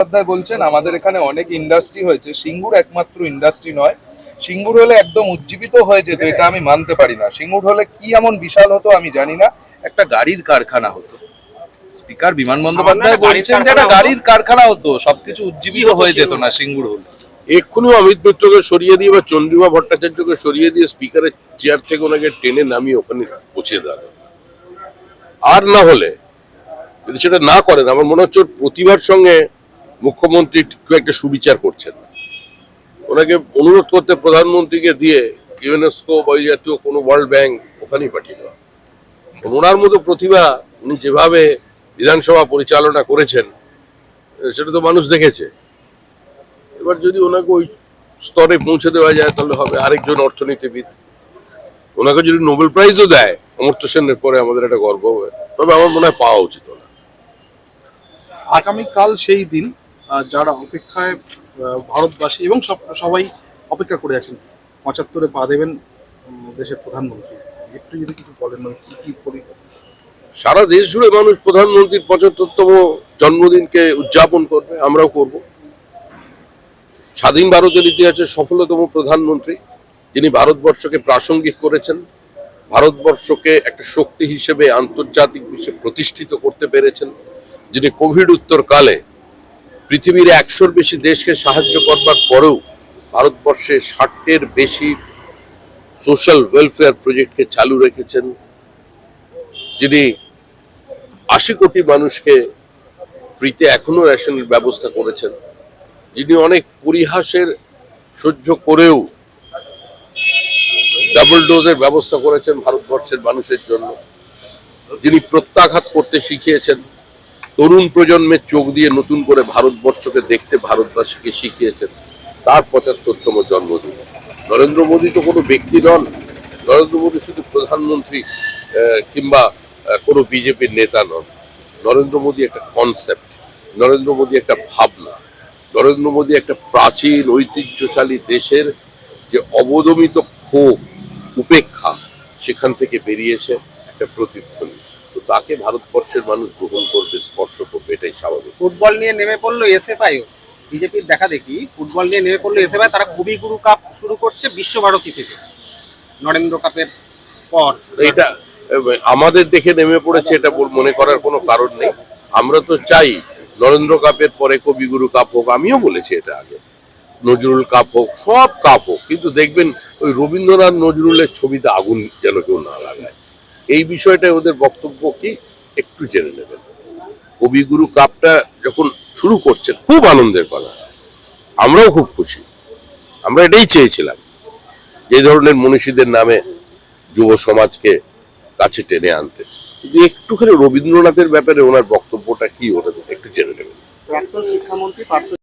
মুখোপাধ্যায় বলছেন আমাদের এখানে অনেক ইন্ডাস্ট্রি হয়েছে। সিঙ্গুর একমাত্র ইন্ডাস্ট্রি নয়। সিঙ্গুর হলে একদম উজ্জীবিত হয়ে যেত এটা আমি মানতে পারি না। সিঙ্গুর হলে কি এমন বিশাল হতো আমি জানি না। একটা গাড়ির কারখানা হতো। স্পিকার বিমান বন্দ্যোপাধ্যায় বলছেন যে একটা গাড়ির কারখানা হতো সবকিছু উজ্জীবিত হয়ে যেত না সিঙ্গুর হলে। এক্ষুনি অমিত মিত্রকে সরিয়ে দিয়ে বা চন্দ্রিমা ভট্টাচার্যকে সরিয়ে দিয়ে স্পিকারের চেয়ার থেকে ওনাকে টেনে নামিয়ে ওখানে পৌঁছে দেওয়া আর না হলে যদি সেটা না করেন আমার মনে হচ্ছে ওর প্রতিভার সঙ্গে মুখ্যমন্ত্রী খুব একটা সুবিচার করছেন না। ওনাকে অনুরোধ করতে প্রধানমন্ত্রীকে দিয়ে ইউনেস্কো বা ওই জাতীয় কোনো ওয়ার্ল্ড ব্যাংক ওখানেই পাঠিয়ে দেওয়া। ওনার মতো প্রতিভা উনি যেভাবে বিধানসভা পরিচালনা করেছেন, সেটা তো মানুষ দেখেছে। এবার যদি ওনাকে ওই স্তরে পৌঁছে দেওয়া যায়, তাহলে হবে আরেকজন অর্থনীতিবিদ। ওনাকে যদি নোবেল প্রাইজও দেয়, অমর্ত্য সেনের পরে আমাদের একটা গর্ব হবে। তবে আমার মনে হয় পাওয়া উচিত ওনার। আগামীকাল সেই দিন যারা অপেক্ষায় ভারতবাসী এবং সব, সবাই অপেক্ষা করে আছেন, পঁচাত্তরে পা দেবেন দেশের প্রধানমন্ত্রী। একটু যদি কিছু বলেন মানে কি কি পরিকল্পনা সারা দেশ জুড়ে মানুষ প্রধানমন্ত্রীর পঁচাত্তরতম জন্মদিনকে উদযাপন করবে, আমরাও করব। স্বাধীন ভারতের ইতিহাসের সফলতম প্রধানমন্ত্রী, যিনি ভারতবর্ষকে প্রাসঙ্গিক করেছেন, ভারতবর্ষকে একটা শক্তি হিসেবে আন্তর্জাতিক বিশ্বে প্রতিষ্ঠিত করতে পেরেছেন, যিনি কোভিড উত্তরকালে পৃথিবীর একশোর বেশি দেশকে সাহায্য করবার পরেও ভারতবর্ষে ষাটের বেশি সোশ্যাল ওয়েলফেয়ার প্রজেক্টকে চালু রেখেছেন, যিনি আশি কোটি মানুষকে ফ্রিতে এখনও রেশনের ব্যবস্থা করেছেন। যিনি অনেক পরিহাসের সহ্য করেও ডাবল ডোজের ব্যবস্থা করেছেন ভারতবর্ষের মানুষের জন্য। যিনি প্রত্যাঘাত করতে শিখিয়েছেন তরুণ প্রজন্মের চোখ দিয়ে নতুন করে ভারতবর্ষকে দেখতে ভারতবাসীকে শিখিয়েছেন তার পঁচাত্তরতম জন্মদিন। নরেন্দ্র মোদী তো কোনো ব্যক্তি নন। নরেন্দ্র মোদী শুধু প্রধানমন্ত্রী কিংবা কোনো বিজেপির নেতা নন। নরেন্দ্র মোদী একটা কনসেপ্ট নরেন্দ্র মোদী একটা ভাবনা, নরেন্দ্র মোদী একটা প্রাচীন, ঐতিহ্যশালী দেশের যে অবদমিত ক্ষোভ, উপেক্ষা, সেখান থেকে বেরিয়েছে একটা প্রতিধ্বনি। তাকে ভারতবর্ষের মানুষ গ্রহণ করবে স্পর্শ করবে এটাই স্বাভাবিক। ফুটবল নিয়ে নেমে পড়ল এসএফআইও বিজেপির দেখা দেখি ফুটবল নিয়ে নেমে পড়ল এসএফআই তারা কবিগুরু কাপ শুরু করছে বিশ্বভারতী থেকে। নরেন্দ্র কাপের পর। এটা আমাদের দেখে নেমে পড়েছে এটা মনে করার কোনো কারণ নেই। আমরা তো চাই নরেন্দ্র কাপের পরে কবিগুরু কাপ হোক আমিও বলেছি এটা আগে। নজরুল কাপ হোক সব কাপ হোক কিন্তু দেখবেন ওই রবীন্দ্রনাথ নজরুলের ছবিতে আগুন যেন কেউ না লাগায়। এই বিষয়টা ওদের বক্তব্য কি? একটু জেনে নেবেন। কবিগুরু কাপটা যখন শুরু করছেন, খুব আনন্দের কথা। আমরাও খুব খুশি। আমরা এটাই চেয়েছিলাম যে ধরনের মনীষীদের নামে যুব সমাজকে কাছে টেনে আনতে। কিন্তু একটুখানি রবীন্দ্রনাথের ব্যাপারে ওনার বক্তব্যটা কি, ওটা একটু জেনে নেবেন। প্রাক্তন শিক্ষামন্ত্রী